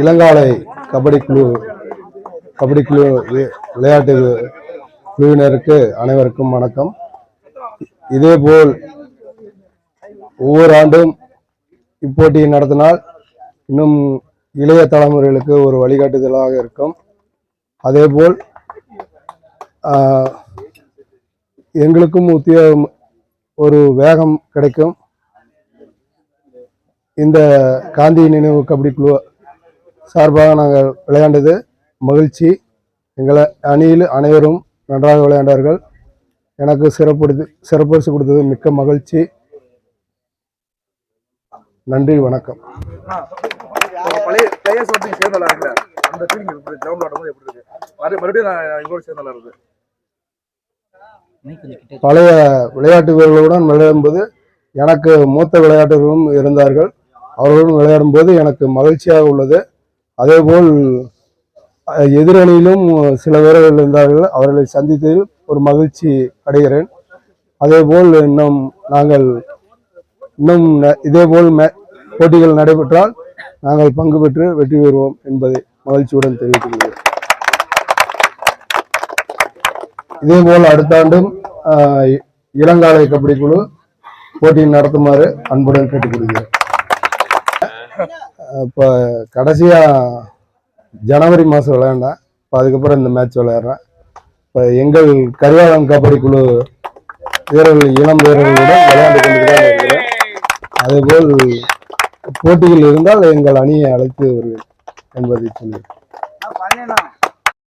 இளங்காலை கபடி குழு கபடி குழு விளையாட்டு குழுவினருக்கு அனைவருக்கும் வணக்கம். இதேபோல் ஒவ்வொரு ஆண்டும் இப்போட்டியை நடத்தினால் இன்னும் இளைய தலைமுறைகளுக்கு ஒரு வழிகாட்டுதலாக இருக்கும். அதேபோல் எங்களுக்கும் உத்தியோகம் ஒரு வேகம் கிடைக்கும். இந்த காந்தி நினைவு கபடி குழு சார்பாக நாங்கள் விளையாண்டது மகிழ்ச்சி. எங்களை அணியில் அனைவரும் நன்றாக விளையாண்டார்கள். எனக்கு சிறப்பு சிறப்பரிசு கொடுத்தது மிக்க மகிழ்ச்சி. நன்றி வணக்கம். பழைய விளையாட்டு வீரர்களுடன் விளையாடும்போது எனக்கு மூத்த விளையாட்டுகளும் இருந்தார்கள். அவர்களுடன் விளையாடும்போது எனக்கு மகிழ்ச்சியாக உள்ளது. அதேபோல் எதிரணியிலும் சில வீரர்கள் இருந்தார்கள். அவர்களை சந்தித்ததில் ஒரு மகிழ்ச்சி அடைகிறேன். அதேபோல் இன்னும் நாங்கள் இன்னும் இதேபோல் மே- போட்டிகள் நடைபெற்றால் நாங்கள் பங்கு பெற்று வெற்றி பெறுவோம் என்பதை மகிழ்ச்சியுடன் தெரிவித்துள்ளேன் இதேபோல் அடுத்த ஆண்டும் இளங்காலை கபடி குழு போட்டி நடத்துமாறு அன்புடன் கேட்டுக்கொள்கிறேன். இப்போ கடைசியாக ஜனவரி மாதம் விளையாண்டேன் இப்போ அதுக்கப்புறம் இந்த மேட்ச் விளையாடுறேன் இப்போ எங்கள் கரிகாலம் கபடி குழு வீரர்கள் இளம் வீரர்களுடன் விளையாண்டு கொண்டு தான் இருக்கிறேன் அதேபோல் போட்டிகள் இருந்தால் எங்கள் அணியை அழைத்து வருவேன் என்பதை சொல்லி